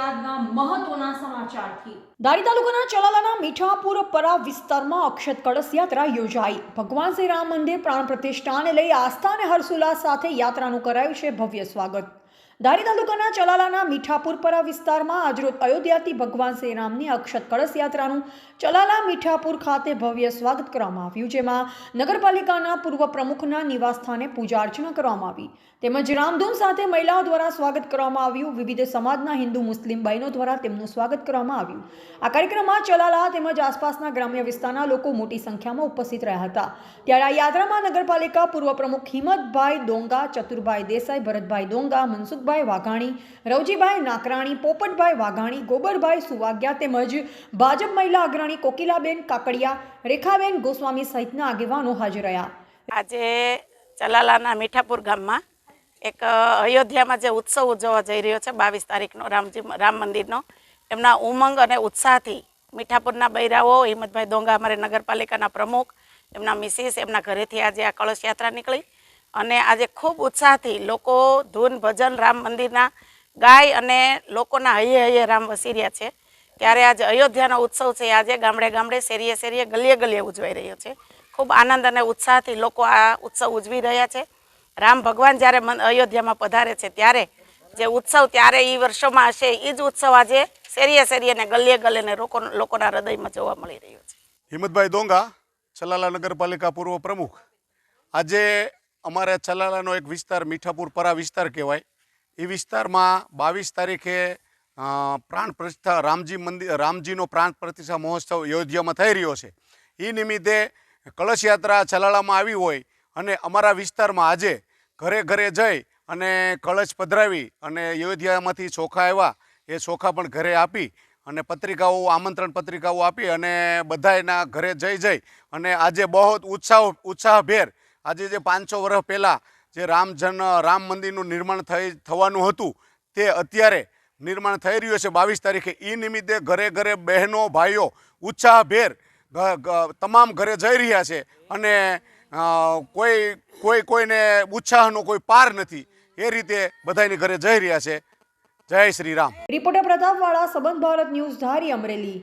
અમદાવાદના મહત્વના સમાચારથી. ધારી તાલુકાના ચલાલાના મીઠાપુર પરા વિસ્તારમાં અક્ષત કળશ યાત્રા યોજાઈ. ભગવાન શ્રી રામ મંદિર પ્રાણ પ્રતિષ્ઠાને લઈ આસ્થા અને હર્ષોલ્લાસ સાથે યાત્રાનું કરાયું છે ભવ્ય સ્વાગત. દારી તાલુકાના ચલાલાના મીઠાપુર પરા વિસ્તારમાં આજરોજ અયોધ્યાથી ભગવાન શ્રી રામની અક્ષત કળશ યાત્રાનું ચલાલા મીઠાપુર ખાતે ભવ્ય સ્વાગત કરવામાં આવ્યું, જેમાં નગરપાલિકાના પૂર્વ પ્રમુખના નિવાસસ્થાને પૂજા અર્ચના કરવામાં આવી. તેમજ રામધૂન સાથે મહિલાઓ દ્વારા સ્વાગત કરવામાં આવ્યું. વિવિધ સમાજના હિન્દુ, મુસ્લિમ બહેનો દ્વારા તેમનું સ્વાગત કરવામાં આવ્યું. આ કાર્યક્રમમાં ચલાલા તેમજ આસપાસના ગ્રામ્ય વિસ્તારના લોકો મોટી સંખ્યામાં ઉપસ્થિત રહ્યા હતા. ત્યારે આ યાત્રામાં નગરપાલિકા પૂર્વ પ્રમુખ હિંમતભાઈ ડોંગા ચતુરભાઈ દેસાઈ, ભરતભાઈ ડોંગા મનસુખભાઈ વાઘાણી, રવજીભાઈ નાકરાણી, પોપટભાઈ વાઘાણી, ગોબરભાઈ સુવાગ્યા તેમજ ભાજપ મહિલા અગ્રણી કોકિલાબેન કાકડિયા, રેખાબેન ગોસ્વામી સહિતના આગેવાનો હાજર રહ્યા. આજે ચલાલાના મીઠાપુર ગામમાં એક અયોધ્યામાં જે ઉત્સવ ઉજવવા જઈ રહ્યો છે, બાવીસ તારીખનો રામજી, રામ મંદિરનો, એમના ઉમંગ અને ઉત્સાહથી મીઠાપુરના બૈરાઓ, હિંમતભાઈ દોંગા અમારે નગરપાલિકાના પ્રમુખ, એમના મિસિસ, એમના ઘરેથી આજે આ કળશ યાત્રા નીકળી. અને આજે ખૂબ ઉત્સાહથી લોકો ધૂન ભજન રામ મંદિરના ગાય અને લોકોના હૈયે હૈયે રામ વસી રહ્યા છે. ત્યારે આજે અયોધ્યાનો ઉત્સવ છે. આજે ગામડે ગામડે શેરીએ શેરીએ ગલીએ ગલીએ ઉજવાઈ રહ્યો છે. ખૂબ આનંદ અને ઉત્સાહથી લોકો આ ઉત્સવ ઉજવી રહ્યા છે. રામ ભગવાન જ્યારે અયોધ્યામાં પધારે છે ત્યારે જે ઉત્સવ ત્યારે એ વર્ષોમાં હશે એ જ ઉત્સવ આજે શેરીએ શેરીએ અને ગલીએ ગલીને લોકો લોકોના હૃદયમાં જોવા મળી રહ્યો છે. હિંમતભાઈ દોંગા છલાલા નગરપાલિકા પૂર્વ પ્રમુખ. આજે અમારે ચલાલાનો એક વિસ્તાર મીઠાપુર પરા વિસ્તાર કહેવાય. એ વિસ્તારમાં બાવીસ તારીખે પ્રાણ પ્રતિષ્ઠા રામજી મંદિર, રામજીનો પ્રાણ પ્રતિષ્ઠા મહોત્સવ અયોધ્યામાં થઈ રહ્યો છે. એ નિમિત્તે કળશ યાત્રા ચલાલામાં આવી હોય અને અમારા વિસ્તારમાં આજે ઘરે ઘરે જઈ અને કળશ પધરાવી અને અયોધ્યામાંથી ચોખા આવ્યા, એ ચોખા પણ ઘરે આપી અને પત્રિકાઓ, આમંત્રણ પત્રિકાઓ આપી અને બધા એના ઘરે જઈ જઈ અને આજે બહુ ઉત્સાહ, ઉત્સાહભેર આજે જે પાંચસો વર્ષ પહેલાં જે રામજન રામ મંદિરનું નિર્માણ થઈ, થવાનું હતું, તે અત્યારે નિર્માણ થઈ રહ્યું છે બાવીસ તારીખે. એ નિમિત્તે ઘરે ઘરે બહેનો, ભાઈઓ ઉત્સાહભેર તમામ ઘરે જઈ રહ્યા છે અને કોઈ કોઈ કોઈને ઉત્સાહનો કોઈ પાર નથી. એ રીતે બધાની ઘરે જઈ રહ્યા છે. જય શ્રી રામ. રિપોર્ટર પ્રતાપવાળા, સંબંધ ભારત ન્યૂઝ ધારી અમરેલી.